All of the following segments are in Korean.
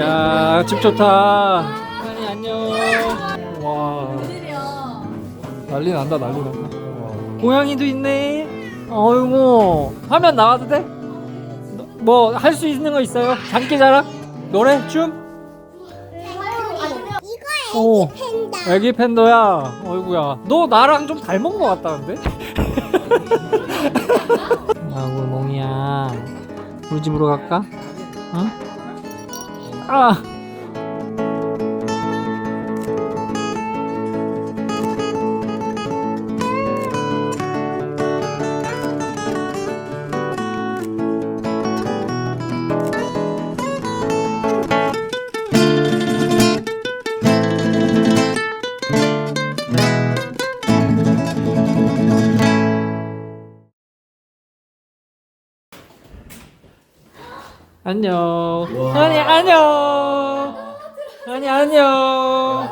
야, 집 좋다. 아니, 안녕. 와, 난리 난다, 난리 난다. 와. 고양이도 있네. 어이구, 화면 나와도 돼? 뭐, 할 수 있는 거 있어요? 장기자랑? 노래? 춤? 오, 팬다. 애기 팬더야. 어이구야. 너 나랑 좀 닮은 거 같다는데? 아이고, 몽이야. 우리 집으로 갈까? 응? 아! 안녕. 아니 안녕. 아니 안녕.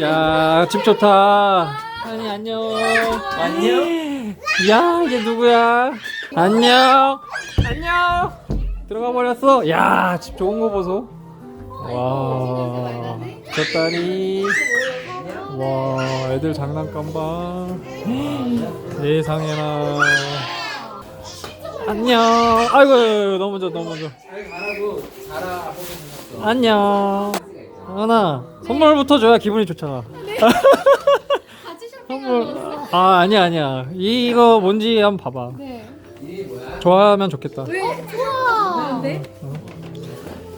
야, 집 좋다. 아니 안녕. 안녕. 야, 이게 누구야? 안녕. 안녕. 들어가 버렸어. 야, 집 좋은 거 보소. 와, 저 딸이. 와, 애들 장난감 봐. 세상에나. 안녕. 아이고 너무 좋 너무 좋. 안녕. 하나 선물부터 줘야 기분이 좋잖아. 선물. 아 아니야 아니야. 이거 뭔지 한번 봐봐. 네. 좋아하면 좋겠다. 왜? 우와. 네?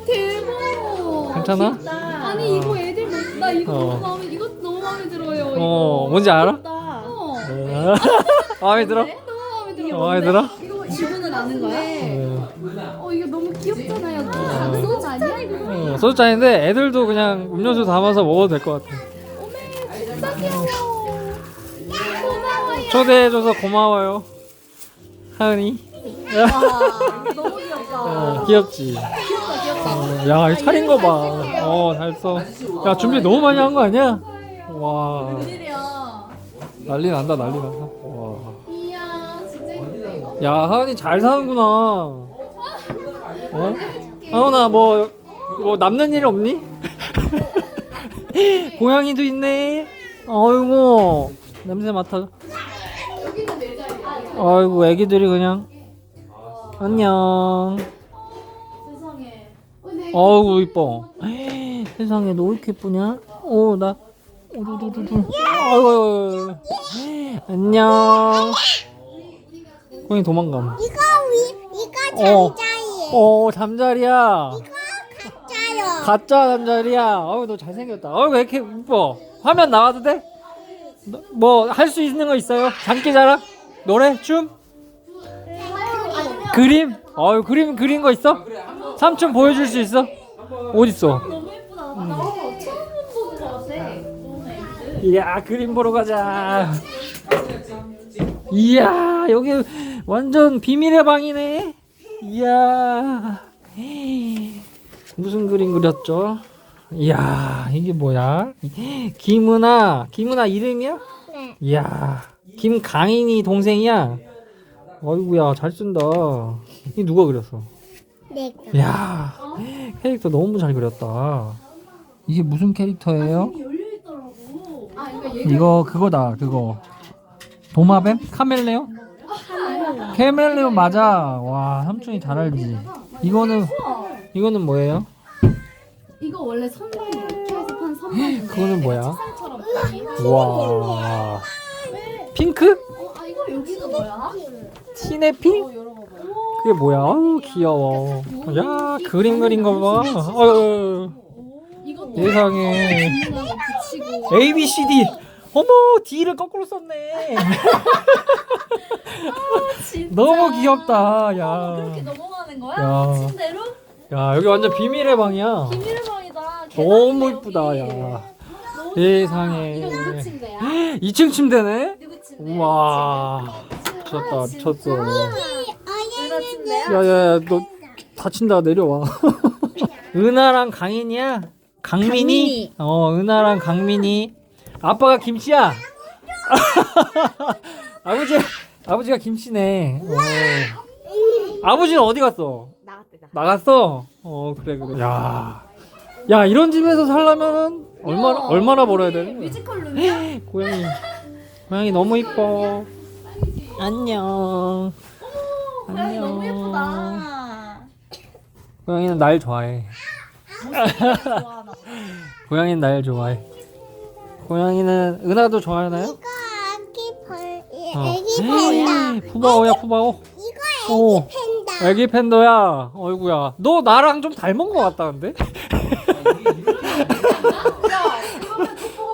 대박. 괜찮아? 아니 이거 애들 못- 나 이거 어. 너무 마음에 이거 너무 마음에 들어요. 이거. 어 뭔지 알아? 어. 마음에 들어? 네? 너무 마음에 들어. 마음에 들어? 이거 지분은 아는 거야? 어, 어 이거 너무 귀엽잖아요. 작은 소주 아니야 이거? 어, 소주잔인데 애들도 그냥 음료수 담아서 먹어도 될 것 같아. 어메 진짜 귀여워. 고마워요. 초대해줘서 고마워요. 하은이. 와 너무 귀엽다. 어, 귀엽지. 귀엽다 귀엽다. 어, 야, 이 차린 거 봐. 어, 잘 써. 야, 준비 너무 많이 한 거 아니야? 와, 웬일이야. 난리 난다, 난리 난다. 와. 야, 하은이 잘 사는구나. 어? 하은아, 뭐, 뭐 남는 일 없니? 고양이도 있네. 어이구, 냄새 맡아. 아이고, 애기들이 그냥. 안녕. 어우 이뻐. 세상에 너 왜 이렇게 예쁘냐? 어 나. 오두두두두. 아이고. 안녕. 고양이 도망감. 이거 위 이거 어. 잠자리. 어 잠자리야. 짜요. 가짜 잠자리야. 어우 너 잘생겼다. 어우 왜 이렇게 이뻐? 화면 나와도 돼? 뭐 할 수 있는 거 있어요? 장기 자랑? 노래? 춤? 그림? 어유 그림 그린 거 있어? 삼촌 보여줄 수 있어? 너무 예쁘다. 나 처음 같아. 애기들. 이야 그림 보러 가자. 이야 여기 완전 비밀의 방이네. 이야 무슨 그림 그렸죠? 이야 이게 뭐야? 김은아 김은아 이름이야? 네. 이야 김강인이 동생이야. 어이구야 잘 쓴다. 이 누가 그렸어? 내가. 이야 캐릭터 너무 잘 그렸다. 이게 무슨 캐릭터예요? 아 이거 그거다 그거 도마뱀? 카멜레온? 카멜레온 맞아 와 삼촌이 잘 알지 이거는 이거는 뭐예요? 이거 원래 선반 이렇게 해서 판 선반인데. 그거는 뭐야? 책상처럼. 와 핑크? 어, 아 이거 여기가 뭐야? 티네핑? 어 열어봐봐. 그게 뭐야? 아우 귀여워 야 그림 그린 거 봐 어휴 이것도 세상에 주문하고 붙이고. A B C D 어머 D를 거꾸로 썼네 진짜. 너무 귀엽다 그렇게 야, 넘어가는 거야? 야. 침대로? 야 여기 완전 비밀의 방이야 비밀의 방이다. 너무 이쁘다. 야 너무 세상에. 이거 누구 침대야? 2층 침대네? 누구 침대? 우와 미쳤다 미쳤어 누나 침대야? 야야야 너 다친다 내려와 은하랑 강인이야? 강민이? 강민이. 어 은하랑 강민이 아빠가 김치야 아버지 아버지가 김치네 어. 아버지는 어디 갔어? 나갔대 나. 나갔어? 어 그래 그래 야 야 이런 집에서 살려면 얼마 나 얼마나 벌어야 돼? 뮤지컬 룸이야? 고양이 고양이 너무 이뻐 안녕 고양이 너무. 예쁘다. 고양이는 날 좋아해 좋아하나. 고양이는 날 좋아해 고양이는 은하도 좋아하나요? 이 어. 애기 팬다. 푸바오야 푸바오 이거 오. 애기 팬다. 애기 팬더야 어이구야 너 나랑 좀 닮은 것 같다는데?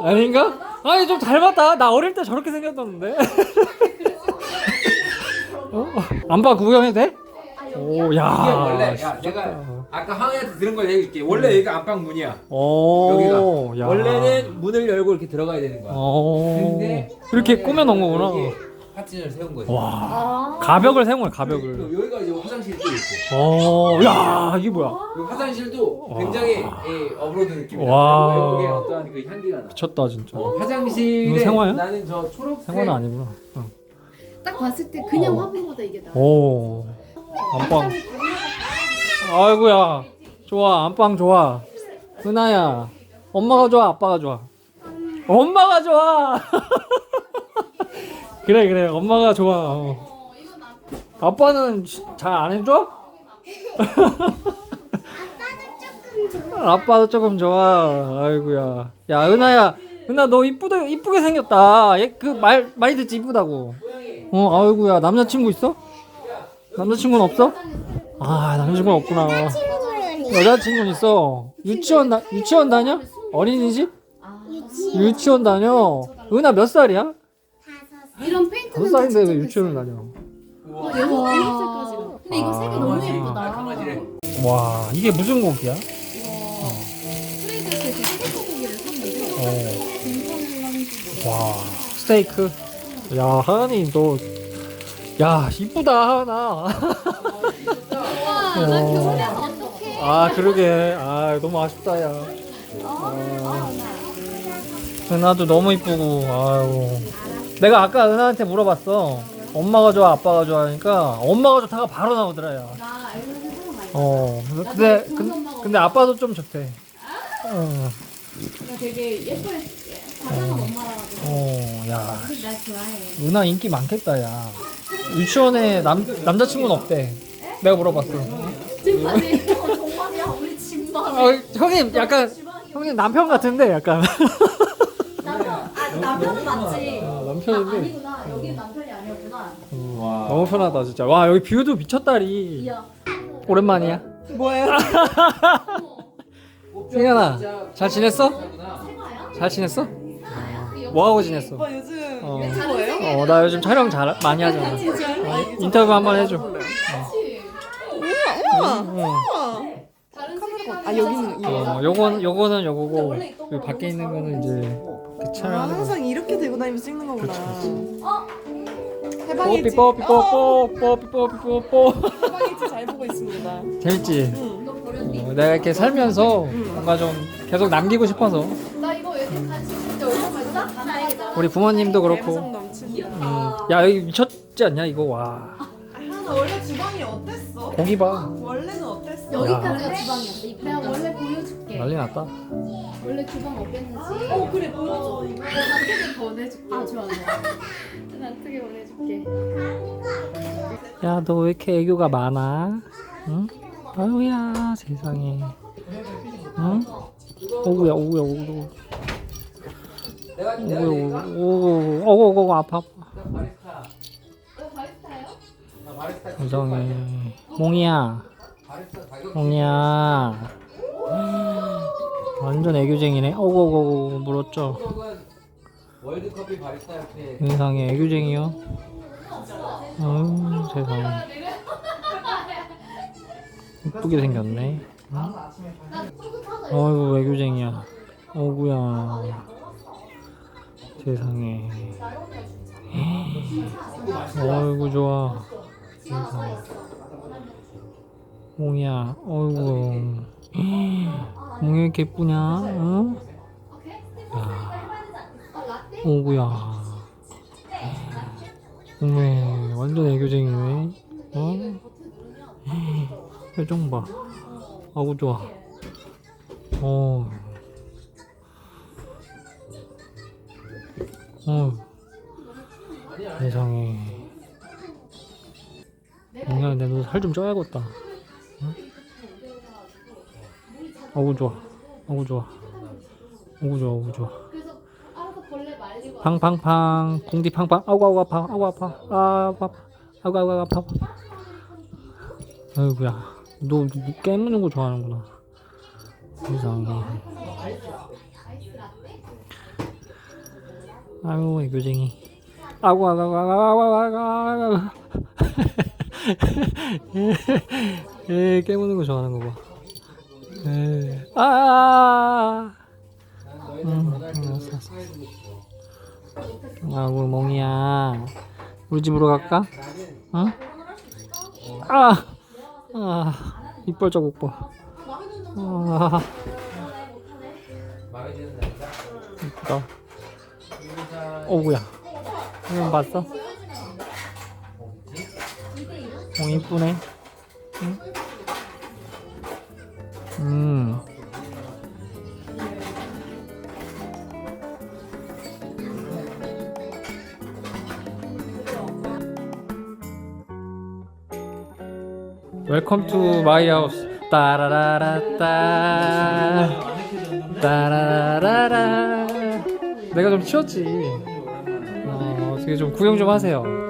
아닌가? 아니 좀 닮았다 나 어릴 때 저렇게 생겼었는데 어? 안봐 구경해도 돼? 오 야 이게 원래 야 내가 아까 황희한테 들은 걸 얘기해줄게 원래 여기가 안방 문이야 오 여기가 야. 원래는 문을 열고 이렇게 들어가야 되는 거야 오 근데 이렇게 꾸며놓은 거구나. 파티션을 세운 거지. 와. 아. 가벽을 세운 거야 가벽을. 그리고 여기가 이제 화장실도 있고. 오야 이게 뭐야? 이 화장실도 굉장히 예, 어브로드 느낌이야 와. 여기에 어떠한 그 향기가 나. 미쳤다 진짜. 어, 화장실에 이거 생화야? 나는 저 초록색 생화는 아니구나. 응. 딱 봤을 때 그냥 화분보다 이게 나. 오. 안방. 아이고야. 좋아 안방 좋아. 은하야. 엄마가 좋아 아빠가 좋아 엄마가 좋아. 그래 그래. 엄마가 좋아. 어. 아빠는 잘 안 해줘? 아빠도 조금 좋아. 아이고야. 야 은하야. 은하 너 이쁘다 이쁘게 생겼다. 그말 많이 듣지? 이쁘다고. 어 아이고야. 남자친구 있어? 남자친구는 없어? 아 남자친구는 없구나. 친구는 여자친구는 있어. 유치원 다 유치원 다녀? 어린이집? 유치 유치원 다녀 은하 몇 살이야? 다섯 이런 페인트는 다섯 살인데 왜 유치원을 다녀 어, 여섯 일곱 살까지. 근데 이거 색이 너무 강아지. 예쁘다. 아, 강아지래. 와 이게 무슨 프레드에서 소고기를 샀는데 어. 와 스테이크 야 하은이 너 야 이쁘다 하은아 와, 나 어. 결혼해서 어떡해. 아 그러게 아 너무 아쉽다 야 은하도 너무 이쁘고 아유. 내가 아까 은하한테 물어봤어. 엄마가 좋아 아빠가 좋아하니까 엄마가 좋다가 바로 나오더라 야 나 알는 사람? 어 근데 근, 근데 아빠도 좀 좋대. 어, 나 되게 엄마라가지고. 어야. 근데 나 좋아해. 은하 인기 많겠다 야. 유치원에 남 남자친구는 없대. 내가 물어봤어. 아니 어, 정말이야? 우리 집만. 어, 형님 약간 형님 남편 같은데 약간 남편은 맞지. 어, 아, 남편인데 아니구나 여기는 남편이 아니었구나. 어, 너무 편하다 진짜 와 여기 뷰도 미쳤다리 이야. 오랜만이야 뭐예요? 승현아 잘 지냈어? 생화야? 잘 지냈어? 뭐 하고 지냈어? 오빠 요즘 어. 유튜버예요? 어 나 요즘 촬영 잘 많이 하잖아? 아, 인터뷰 한번 해줘 다른 세계관이 아, 여기는 이거. 어, 요건 요거는 요거고 그 밖에 있는 거는 이제 그 아, 촬영하는 거 항상 이렇게 들고 다니면서 찍는 거구나 어? 해방일지 뽀삐 뽀삐 뽀뽀 뽀삐 뽀삐 뽀뽀 해방일지 잘 보고 있습니다 재밌지? 응. 버렸니? 어, 내가 이렇게 살면서 뭔가 좀 계속 남기고 싶어서 나 이거 왜 이렇게 간식 진짜? 다행이다. 우리 부모님도 그렇고 넘치는 음, 야 여기 미쳤지 않냐 이거 와 아, 하나 원래 주방이 어땠어? 고기 봐 원래는 어땠어? 여기까지가 주방이었어. 내가 원래 보여줄게. 난리 났다 원래 주방 어땠는지. 어 그래 보여줘 난 크게 보내줄게. 아 좋아 좋아. 난 크게 보내줄게. 야 너 왜 이렇게 애교가 많아? 응? 아유야 세상에 응? 오구야 오구야 오구 내가 내가 오구 오구 오구 오구 아파 아파 바리스타 세상에 몽이야 몽이야 완전 애교쟁이네. 오구 물었죠. 세상에 애교쟁이요? 아유 세상에. 이쁘게 생겼네. 응? 어이구 애교쟁이야. 어구야. 세상에. 어이구 좋아. 세상에 몽이야 어이구 몽이 왜 이렇게 예쁘냐 응? 야 오구야 어메 완전 애교쟁이네 어? 표정 봐 아구 좋아 어. 어. 세상에. 뭔가 내너 살좀 쪄야겠다. 어우 좋아. 어우 좋아. 어우 좋아. 어우 좋아. 팡팡팡. 공디 팡팡. 아우 아우 아파. 아우 아파. 아 아파. 아우 아우 아파. 아이고야. 너 깨무는 거 좋아하는구나. 세상에 아유 애교쟁이. 아구 아구 아구 아구 아구 아구 에 깨무는 거 좋아하는 거봐 아 음, 알았어, 알았어. 아구 멍이야 우리 집으로 갈까? 응? 아! 아 이빨 자국 봐 아, 의사 어구야 이건 봤어? 어 이쁘네 응? 음. 웰컴 투 마이 하우스 따라라라따. 따라라라라. 내가 좀 치웠지. 어, 어떻게 좀 구경 좀 하세요